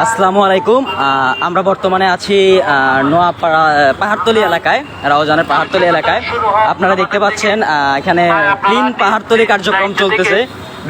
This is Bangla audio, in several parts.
আসসালামু আলাইকুম। আমরা বর্তমানে আছি নোয়াপাড়া পাহাড়তলি এলাকায়, রাওজানের পাহাড়তলি এলাকায়। আপনারা দেখতে পাচ্ছেন এখানে ক্লিন পাহাড়তলি কার্যক্রম চলতেছে।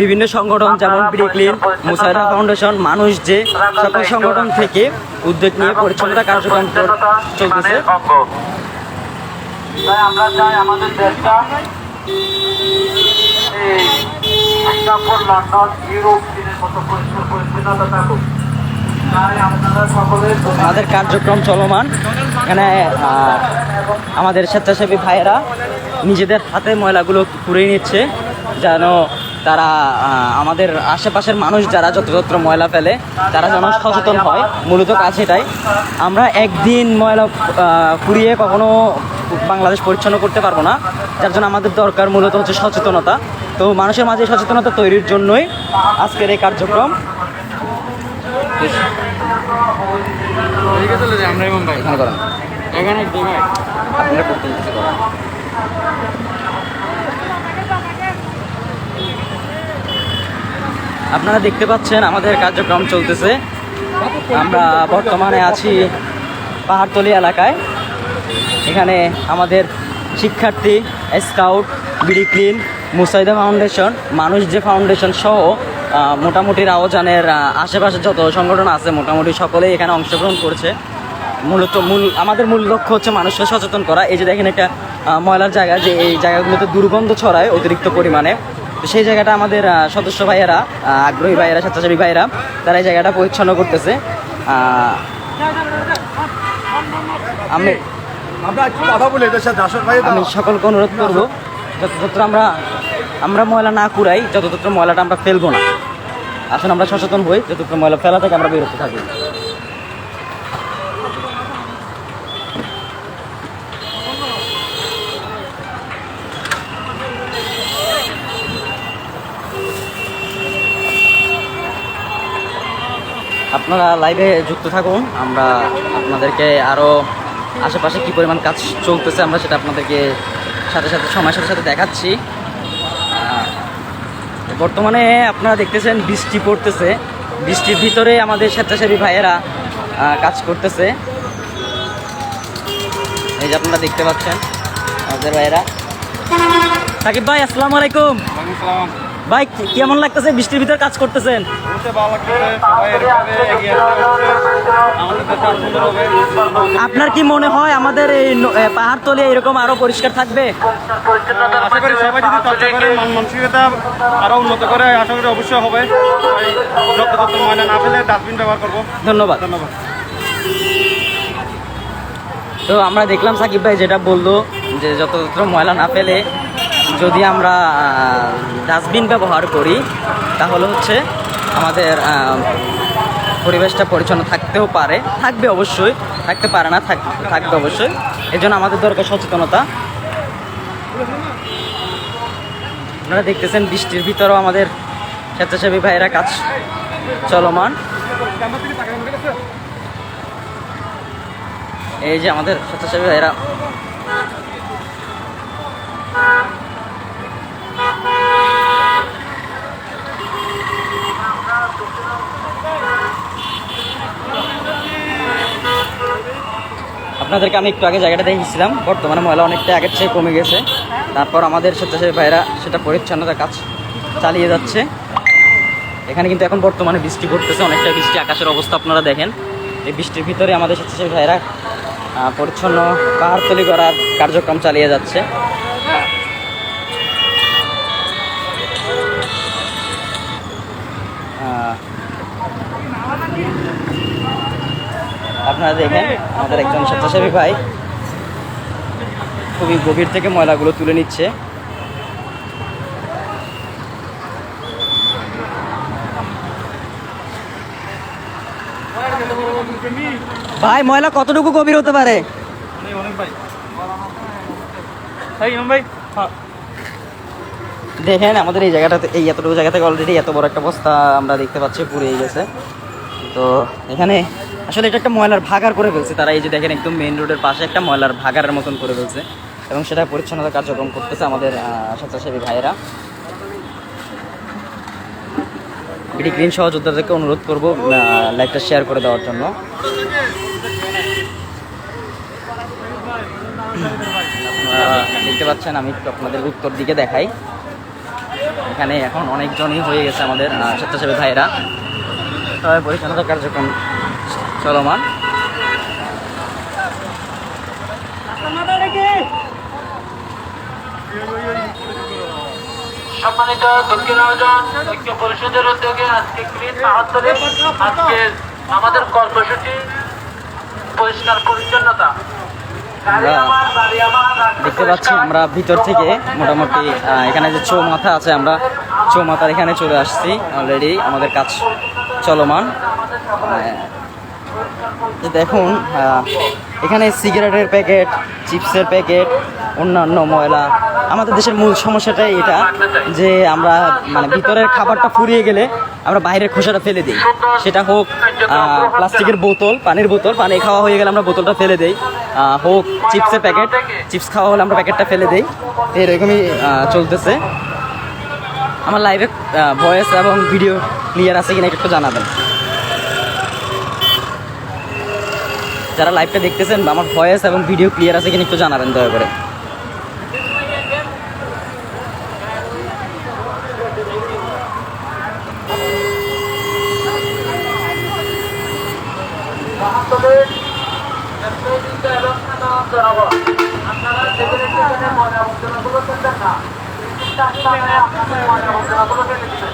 বিভিন্ন সংগঠন যেমন ক্লিন মুসাইদা ফাউন্ডেশন মানুষ যে সকল সংগঠন থেকে উদ্যোগ নিয়ে পরিচ্ছন্নতা কার্যক্রম চলতেছে। আমরা চাই আমাদের দেশটা পরিষ্কার পরিচ্ছন্নতা থাকুক। আমাদের কার্যক্রম চলমান। এখানে আমাদের স্বেচ্ছাসেবী ভাইয়েরা নিজেদের হাতে ময়লাগুলো কুড়িয়ে নিচ্ছে, যেন তারা আমাদের আশেপাশের মানুষ যারা যত্রতত্র ময়লা ফেলে, তারা যেন সচেতন হয়। মূলত কাজ এটাই। আমরা একদিন ময়লা কুড়িয়ে কখনো বাংলাদেশ পরিচ্ছন্ন করতে পারব না। যার জন্য আমাদের দরকার মূলত হচ্ছে সচেতনতা। তো মানুষের মাঝে সচেতনতা তৈরির জন্যই আজকের এই কার্যক্রম। এখানে করেন। আপনারা করতে দিতে করেন আপনারা দেখতে পাচ্ছেন আমাদের কার্যক্রম চলতেছে। আমরা বর্তমানে আছি পাহাড়তলি এলাকায়। এখানে আমাদের শিক্ষার্থী scout BD clean Musaida foundation মানুষ যে ফাউন্ডেশন সহ মোটামুটি রাওজানের আশেপাশে যত সংগঠন আছে মোটামুটি সকলেই এখানে অংশগ্রহণ করছে। মূলত মূল আমাদের মূল লক্ষ্য হচ্ছে মানুষকে সচেতন করা। এই যে দেখেন একটা ময়লার জায়গা যে এই জায়গাগুলোতে দুর্গন্ধ ছড়ায় অতিরিক্ত পরিমাণে। তো সেই জায়গাটা আমাদের সদস্য ভাইয়েরা আগ্রহী ভাইয়েরা স্বেচ্ছাসেবী ভাইয়েরা তারা এই জায়গাটা পরিচ্ছন্ন করতেছে। আমি আমি সকলকে অনুরোধ করব যতক্ষণ আমরা আমরা ময়লা না কুড়াই যতক্ষণ ময়লাটা আমরা ফেলব না। আসলে আমরা সচেতন হই যতক্ষণ ময়লা ফেলা থেকে, আমরা বিরত থাকি। আপনারা লাইভে যুক্ত থাকুন, আমরা আপনাদেরকে আরও আশেপাশে কী পরিমাণ কাজ চলতেছে আমরা সেটা আপনাদেরকে সাথে সাথে, সময়ের সাথে সাথে দেখাচ্ছি। বর্তমানে আপনারা দেখতেছেন বৃষ্টি পড়তেছে। বৃষ্টির ভিতরে আমাদের স্বেচ্ছাসেবী ভাইয়েরা কাজ করতেছে। এই যে আপনারা দেখতে পাচ্ছেন, আমাদের ভাইয়েরা। সাকিব ভাই, আসসালামু আলাইকুম। ভাই কেমন লাগতেছে? বৃষ্টির ভিতরে কাজ করতেছেন? আপনার কি মনে হয় আমাদের এই পাহাড় পাহাড়তলি এরকম আরও পরিষ্কার থাকবে? আশা করি সবাই যদি চর্চা করে মন মানসিকতা আরও উন্নত করে আশা করি অবশ্যই হবে। যত যত ময়লা না ফেলে ডাস্টবিন ব্যবহার করব। ধন্যবাদ। ধন্যবাদ। তো আমরা দেখলাম সাকিব ভাই যেটা বলল যে যতত্র ময়লা না ফেলে যদি আমরা ডাস্টবিন ব্যবহার করি, তাহলে হচ্ছে আমাদের পরিবেশটা পরিচ্ছন্ন থাকতেও পারে। থাকবে অবশ্যই, থাকতে পারে না, থাক- থাকবে অবশ্যই। এই জন্য আমাদের দরকার সচেতনতা। আপনারা দেখতেছেন বৃষ্টির ভিতরেও আমাদের স্বেচ্ছাসেবী ভাইয়েরা কাজ চলমান। এই যে আমাদের স্বেচ্ছাসেবী ভাইয়েরা আপনাদেরকে আমি একটু আগে জায়গাটা দেখিয়েছিলাম। বর্তমানে ময়লা অনেকটা আগের চেয়ে কমে গেছে। তারপর আমাদের স্বেচ্ছাসেবী ভাইরা সেটা পরিচ্ছন্নতার কাজ চালিয়ে যাচ্ছে। এখানে কিন্তু এখন বর্তমানে বৃষ্টি পড়তেছে, অনেকটা বৃষ্টি আকাশের অবস্থা আপনারা দেখেন। এই বৃষ্টির ভিতরে আমাদের স্বেচ্ছাসেবী ভাইরা পরিচ্ছন্ন তৈরি করার কার্যক্রম চালিয়ে যাচ্ছে। আপনারা দেখেন আমাদের একজন স্বেচ্ছাসেবী ভাই খুবই গভীর থেকে ময়লাগুলো তুলে নিচ্ছে। ভাই ময়লা কতটুকু গভীর হতে পারে? হ্যাঁ। দেখেন আমাদের এই জায়গাটাতে এই এতটুকু জায়গা থেকে অলরেডি এত বড় একটা বস্তা আমরা দেখতে পাচ্ছি পুড়িয়ে গেছে। তো এখানে আসলে এটা একটা ময়লার ভাগার করে ফেলছে। তারা এই যে দেখেন একদম মেইন রোডের পাশে একটা ময়লার ভাগারের মতন করে ফেলছে। এবং সেটা পরিচ্ছন্নতা কার্যক্রম করতেছে আমাদের স্বেচ্ছাসেবী ভাইয়েরা। বিডি গ্রিন সহযোদ্ধাদেরকে অনুরোধ করব লাইকটা শেয়ার করে দেওয়ার জন্য। দেখতে পাচ্ছেন, আমি একটু আপনাদের উত্তর দিকে দেখাই। এখানে এখন অনেকজনই হয়ে গেছে আমাদের স্বেচ্ছাসেবী ভাইয়েরা। সবাই পরিচ্ছন্নতা কার্যক্রম চলমান। সম্মানিত দক্ষিণ আয়োজন ঐক্য পরিষদের উদ্যোগে আজকে আজকে আমাদের কর্মসূচি পরিষ্কার পরিচ্ছন্নতা। দেখতে পাচ্ছি আমরা ভিতর থেকে মোটামুটি এখানে যে চৌমাথা আছে আমরা চৌমাথার এখানে চলে আসছি অলরেডি আমাদের কাজ চলমান। দেখুন এখানে সিগারেটের প্যাকেট, চিপসের প্যাকেট, অন্যান্য ময়লা। আমাদের দেশের মূল সমস্যাটাই এটা যে আমরা মানে ভিতরের খাবারটা ফুরিয়ে গেলে আমরা বাইরের খোসাটা ফেলে দিই। সেটা হোক প্লাস্টিকের বোতল, পানির বোতল, পানি খাওয়া হয়ে গেলে আমরা বোতলটা ফেলে দিই। হোক, চিপসের প্যাকেট, চিপস খাওয়া হলে আমরা প্যাকেটটা ফেলে দিই। এরকমই চলতেছে। আমার লাইভে ভয়েস এবং ভিডিও ক্লিয়ার আছে কিনা একটু জানাবেন। যারা লাইভটা দেখতেছেন আমার ভয়েস এবং ভিডিও ক্লিয়ার আছে কিনা একটু জানাবেন দয়া করে আপনারা আবর্জনাগুলো ফেলবেন না।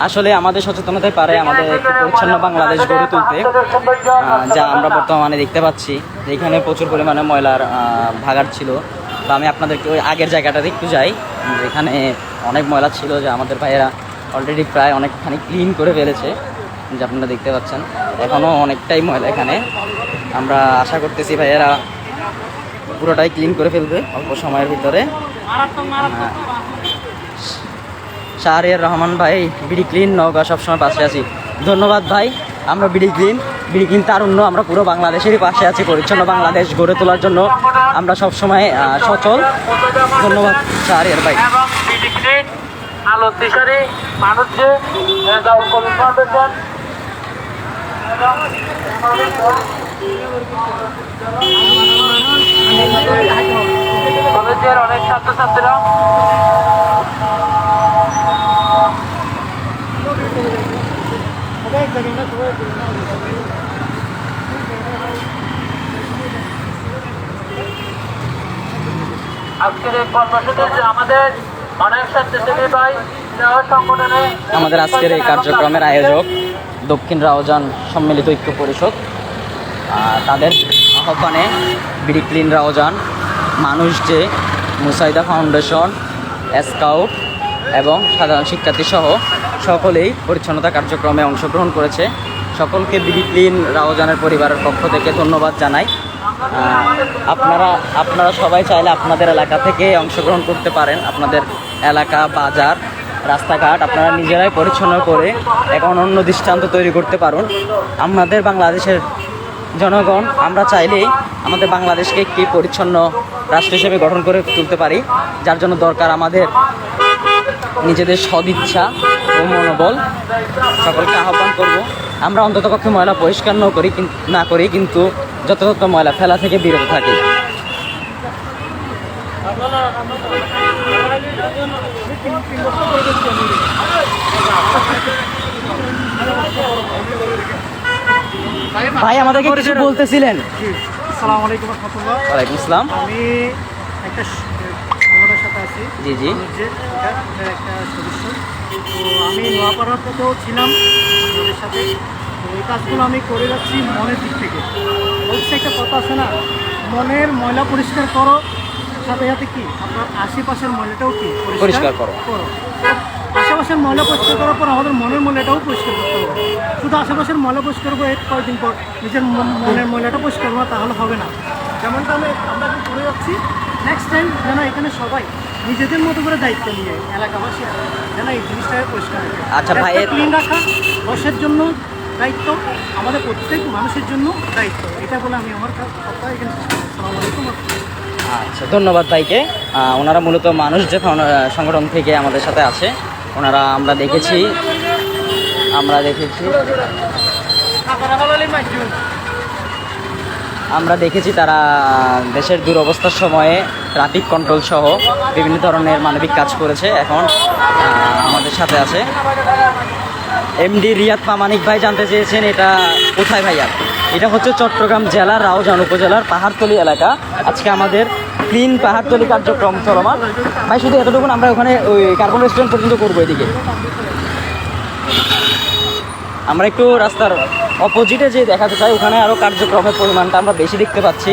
আসলে আমাদের সচেতনতায় পারে আমাদের একটি পরিচ্ছন্ন বাংলাদেশ গড়ে তুলতে যা আমরা বর্তমানে দেখতে পাচ্ছি। এখানে প্রচুর পরিমাণে ময়লার ভাগার ছিল। তো আমি আপনাদেরকে ওই আগের জায়গাটাতে একটু যাই। এখানে অনেক ময়লা ছিল যে আমাদের ভাইয়েরা অলরেডি প্রায় অনেকখানি ক্লিন করে ফেলেছে, যে আপনারা দেখতে পাচ্ছেন। এখনও অনেকটাই ময়লা এখানে। আমরা আশা করতেছি ভাইয়েরা পুরোটাই ক্লিন করে ফেলবে অল্প সময়ের ভিতরে। শাহরিয়ার রহমান ভাই, বিডি ক্লিন নওগাঁ সবসময় পাশে আছি। ধন্যবাদ ভাই, আমরা বিডি ক্লিন বিডি ক্লিন তারুণ্য, আমরা পুরো বাংলাদেশেরই পাশে আছি, পরিচ্ছন্ন বাংলাদেশ গড়ে তোলার জন্য। আমরা সবসময় সচল। ধন্যবাদ শাহরিয়ার ভাই। কলেজের অনেক ছাত্রছাত্রীরা আমাদের আজকের এই কার্যক্রমের আয়োজক দক্ষিণ রাওজান সম্মিলিত ঐক্য পরিষদ তাদের আহ্বানে বিডি ক্লিন রাওজান, মানুষ যে মুসাইদা ফাউন্ডেশন, স্কাউট এবং সাধারণ শিক্ষার্থী সহ সকলেই পরিচ্ছন্নতা কার্যক্রমে অংশগ্রহণ করেছে। সকলকে বিডি ক্লিন রাওজানের পরিবারের পক্ষ থেকে ধন্যবাদ জানাই। আপনারা আপনারা সবাই চাইলে আপনাদের এলাকা থেকে অংশগ্রহণ করতে পারেন। আপনাদের এলাকা, বাজার, রাস্তাঘাট আপনারা নিজেরাই পরিচ্ছন্ন করে এক অনন্য দৃষ্টান্ত তৈরি করতে পারুন। আমাদের বাংলাদেশের জনগণ, আমরা চাইলেই আমাদের বাংলাদেশকে একটি পরিচ্ছন্ন রাষ্ট্র হিসেবে গঠন করে তুলতে পারি। যার জন্য দরকার আমাদের নিজেদের সদিচ্ছা ও মনোবল সকলকে আহ্বান করব। আমরা অন্ততপক্ষে ময়লা পরিষ্কার না করি না করি কিন্তু যথাযথ ময়লা ফেলা থেকে বিরত থাকি। ভাই আমাদেরকে কিছু বলতেছিলেন? আসসালামু আলাইকুম রহমতুল্লাহ। ওয়ালাইকুম আসসালাম। আমি একটা সাথে আছি। জি জি। একটা সদস্য। তো আমি নোয়াপাড়াতেও ছিলাম ওদের সাথে। তো এই কাজগুলো আমি করে যাচ্ছি মনের দিক থেকে। বলছে একটা কথা আছে না মনের ময়লা পরিষ্কার করো সাথে সাথে কি আপনার আশেপাশের ময়লাটাও কি পরিষ্কার করো। আশেপাশের ময়লা পরিষ্কার করার পর আমাদের মনের ময়লাটাও পরিষ্কার করতে হবে। শুধু আশেপাশের ময়লা পরিষ্কার করে এক কয়েকদিন পর নিজের মনের ময়লাটা পরিষ্কার করা তাহলে হবে না। যেমনটা আমি আমরা কি করে যাচ্ছি। নেক্সট টাইম যেন এখানে সবাই নিজেদের মতো করে দায়িত্ব নিয়ে এলাকাবাসী যেন এই জিনিসটাকে পরিষ্কার রাখে আচ্ছা, ভাই ক্লিন রাখা দশের জন্য দায়িত্ব আমাদের প্রত্যেক মানুষের জন্য দায়িত্ব। এটা বলে আমি আমার কথা এখানে আলাইকুম। আচ্ছা ধন্যবাদ ভাইকে। ওনারা মূলত মানুষ যে সংগঠন থেকে আমাদের সাথে আছে ওনারা আমরা দেখেছি আমরা দেখেছি। আমরা দেখেছি তারা দেশের দুরবস্থার সময়ে ট্রাফিক কন্ট্রোল সহ বিভিন্ন ধরনের মানবিক কাজ করেছে। এখন আমাদের সাথে আছে এমডি রিয়াদ পামানিক ভাই, জানতে চেয়েছেন এটা কোথায় ভাইয়া? এটা হচ্ছে চট্টগ্রাম জেলার, রাউজান উপজেলার পাহাড়তলি এলাকা। আজকে আমাদের ক্লিন পাহাড়তলি কার্যক্রম চলমান। ভাই, শুধু এতটুকু আমরা ওখানে ওই কার্বন রেস্টুরেন্ট পর্যন্ত করব এদিকে। আমরা একটু রাস্তার অপোজিটে যে দেখাতে চাই, ওখানে আরও কার্যক্রমের পরিমাণটা আমরা বেশি দেখতে পাচ্ছি।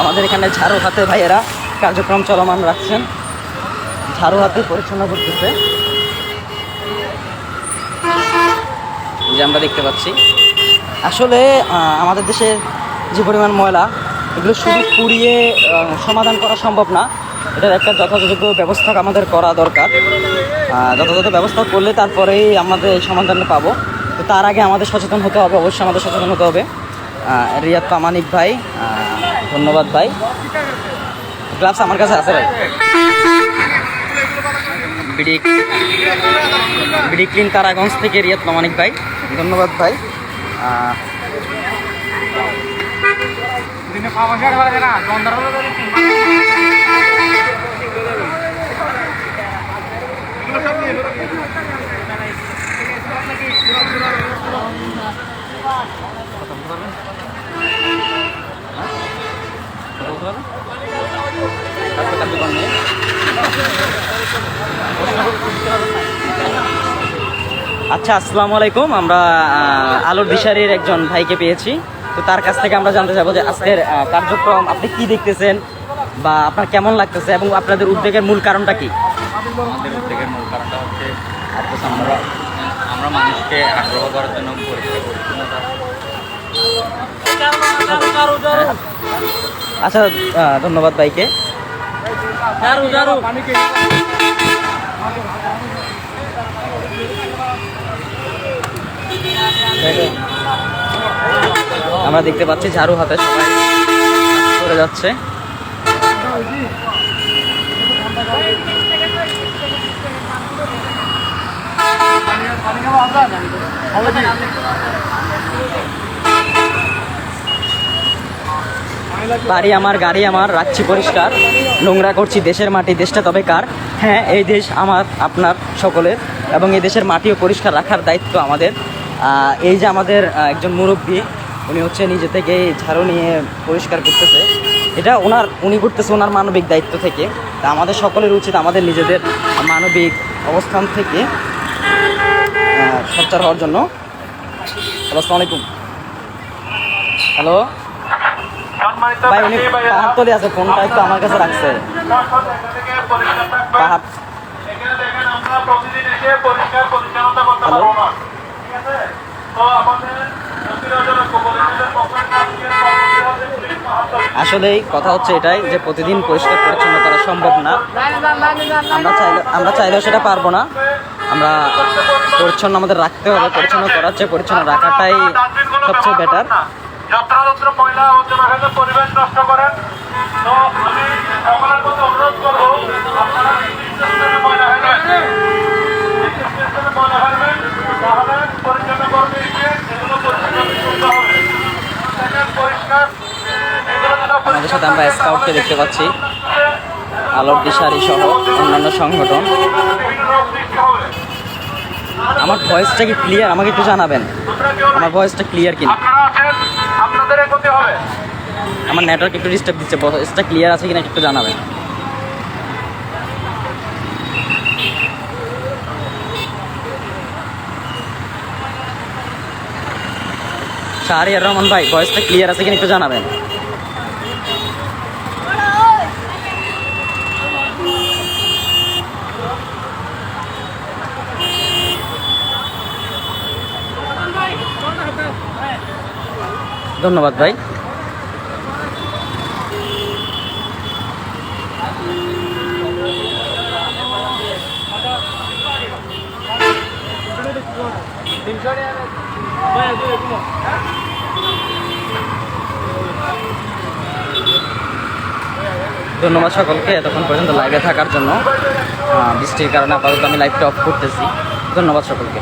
আমাদের এখানে ঝাড়ু হাতে ভাইয়েরা কার্যক্রম চলমান রাখছেন। ঝাড়ু হাতে পরিচ্ছন্ন করতেছে। যে আমরা দেখতে পাচ্ছি। আসলে আমাদের দেশে যে পরিমাণ ময়লা, এগুলো শুধু পুড়িয়ে সমাধান করা সম্ভব না। এটার একটা যথাযোগ্য ব্যবস্থা আমাদের করা দরকার। যথাযথ ব্যবস্থা করলে তারপরেই আমাদের সমাধান পাবো। তো তার আগে আমাদের সচেতন হতে হবে, অবশ্যই আমাদের সচেতন হতে হবে। রিয়াদ পামানিক ভাই ধন্যবাদ ভাই। গ্লাভস আমার কাছে আছে ভাই। বিডি কারাগঞ্জ থেকে রিয়াদ মামানিক ভাই। ধন্যবাদ ভাই। আচ্ছা আসসালামু আলাইকুম। আমরা আলোর দিশারির একজন ভাইকে পেয়েছি। তো তার কাছ থেকে আমরা জানতে চাবো যে আজকের কার্যক্রম আপনি কি দেখতেছেন বা আপনার কেমন লাগতেছে এবং আপনাদের উদ্বেগের মূল কারণটা কি? আমাদের উদ্যোগের মূল কারণটা হচ্ছে আমরা আমরা মানুষকে আগ্রহ করার জন্য আচ্ছা আহ, ধন্যবাদ ভাইকে। আমরা দেখতে পাচ্ছি ঝাড়ু হাতে সবাই করে যাচ্ছে। বাড়ি আমার গাড়ি আমার রাখছি পরিষ্কার। নোংরা করছি দেশের মাটি দেশটা তবে কার? হ্যাঁ এই দেশ আমার আপনার সকলের। এবং এই দেশের মাটিও পরিষ্কার রাখার দায়িত্ব আমাদের। এই যে আমাদের একজন মুরব্বী উনি হচ্ছে নিজে থেকে ঝাড়ু নিয়ে পরিষ্কার করতেছে। এটা ওনার উনি করতেছে ওনার মানবিক দায়িত্ব থেকে। তা আমাদের সকলের উচিত আমাদের নিজেদের মানবিক অবস্থান থেকে সোচ্চার হওয়ার জন্য। হ্যালো আসসালামু আলাইকুম। হ্যালো? ভাই উনি হাত তোলে পাহাড়তলি আছে ফোনটা একটু আমার কাছে রাখছে। দর্শক এখান থেকে পরিষ্কার থাকবেন। পাহাড়। এখানে দেখেন আমরা প্রতিদিন এসে পরিষ্কার পরিচ্ছন্নতা করতে হ্যালো? পারব না ঠিক আছে? আসলেই কথা হচ্ছে এটাই যে প্রতিদিন পরিষ্কার পরিচ্ছন্ন করা সম্ভব না। আমরা চাইলে আমরা চাইলেও সেটা পারব না। আমরা পরিচ্ছন্ন আমাদের রাখতে হবে। পরিচ্ছন্ন করার চেয়ে পরিচ্ছন্ন রাখাটাই সবচেয়ে বেটার ময়লা পরিবেশ নষ্ট করেন তো আমি সকলের মধ্যে অনুরোধ করব আপনারা নির্দিষ্ট স্থানে ময়লা ফেলবেন নির্দিষ্ট স্থানে ময়লা ফেলবেন তাহলে পরিচ্ছন্ন করবে গিয়ে এগুলো পরিষ্কার সুস্থ হবে দেখেন পরিষ্কার এগুলো যেন আমাদের সাথে আমরা স্কাউটকে দেখতে পাচ্ছি। আলোর দিশারি সহ অন্যান্য সংগঠন। আমার ভয়েসটা কি ক্লিয়ার আমাকে একটু জানাবেন। আমার ভয়েসটা ক্লিয়ার কিনা? আমার নেটওয়ার্ক একটু ডিস্টার্ব দিচ্ছে। ভয়েসটা ক্লিয়ার আছে কিনা একটু জানাবেন। শাহরিয়ার রহমান ভাই ভয়েসটা ক্লিয়ার আছে কিনা একটু জানাবেন। ধন্যবাদ ভাই। ধন্যবাদ সকলকে এতক্ষণ পর্যন্ত লাইভে থাকার জন্য। বৃষ্টির কারণে আপাতত আমি লাইভটা অফ করতেছি। ধন্যবাদ সকলকে।